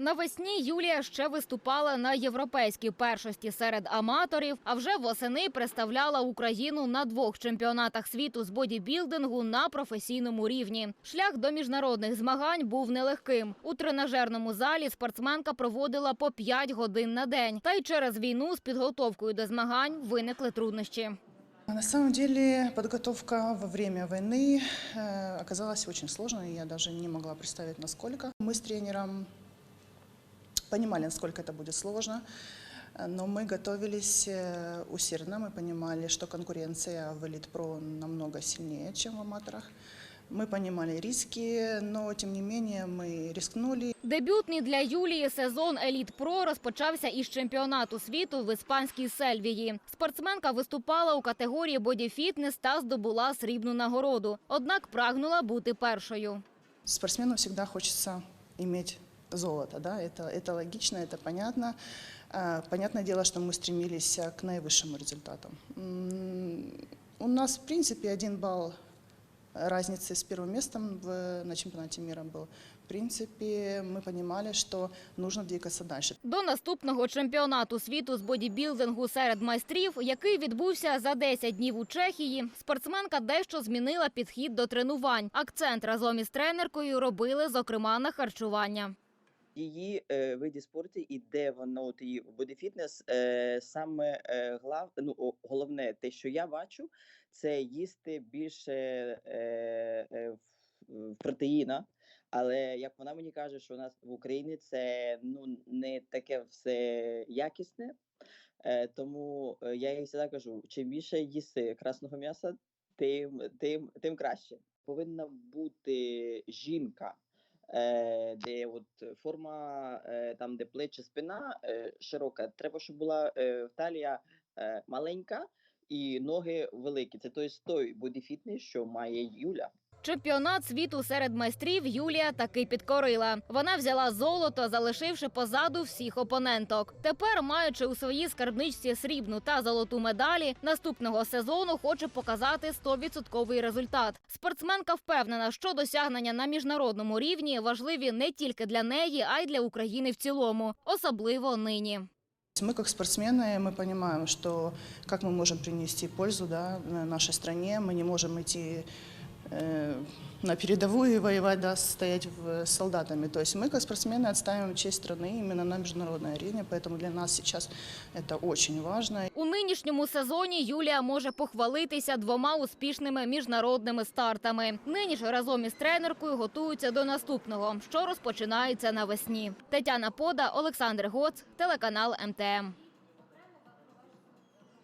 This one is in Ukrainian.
Навесні Юлія ще виступала на європейській першості серед аматорів, а вже восени представляла Україну на двох чемпіонатах світу з бодібілдингу на професійному рівні. Шлях до міжнародних змагань був нелегким. У тренажерному залі спортсменка проводила по 5 годин на день. Та й через війну з підготовкою до змагань виникли труднощі. На самом деле подготовка во время войны э, оказалась очень сложной, я даже не могла представить, насколько. Мы с тренером понимали, насколько это будет сложно, э, но мы готовились э, усердно, мы понимали, что конкуренция в Elite Pro намного сильнее, чем в аматорах. Мы понимали риски, но тем не менее мы рискнули. Дебютний для Юлії сезон Еліт Про розпочався із чемпіонату світу в іспанській Сельвії. Спортсменка виступала у категорії бодіфітнес та здобула срібну нагороду. Однак прагнула бути першою. Спортсмену всегда хочется иметь золото, да, это, это логично, это понятно. А, Понятное дело, что мы стремились а, к наивысшему результату. М, У нас, в принципе, один балл разницы с первым местом в, на чемпионате мира был. В принципе, мы понимали, что нужно двигаться дальше. До наступного чемпіонату світу з бодібілдингу серед майстрів, який відбувся за 10 днів у Чехії, спортсменка дещо змінила підхід до тренувань. Акцент разом із тренеркою робили, зокрема, на харчування. її е, виді спорту і де воно от її бодифітнес, е, саме е, глав, ну, головне, те, що я бачу, це їсти більше е, е, в протеїна. Але як вона мені каже, що у нас в Україні це ну не таке все якісне. Е, тому е, я їй завжди кажу: чим більше їсти красного м'яса, тим, тим, тим краще. Повинна бути жінка е, де от форма, е, там, де плечі, спина е, широка. Треба, щоб була е, талія маленька і ноги великі. Це той той бодіфітнес, що має Юля. Чемпіонат світу серед майстрів Юлія таки підкорила. Вона взяла золото, залишивши позаду всіх опоненток. Тепер, маючи у своїй скарбничці срібну та золоту медалі, наступного сезону хоче показати 100% результат. Спортсменка впевнена, що досягнення на міжнародному рівні важливі не тільки для неї, а й для України в цілому, особливо нині. Мы как спортсмены, мы понимаем, что как мы можем принести пользу да, на- нашей стране, мы не можем идти э, на передовую и воевать, да, стоять в, с солдатами. То есть мы как спортсмены отстаиваем честь страны именно на международной арене, поэтому для нас сейчас это очень важно. У нинішньому сезоні Юлія може похвалитися двома успішними міжнародними стартами. Нині ж разом із тренеркою готуються до наступного, що розпочинається навесні. Тетяна Пода, Олександр Гоц, телеканал МТМ.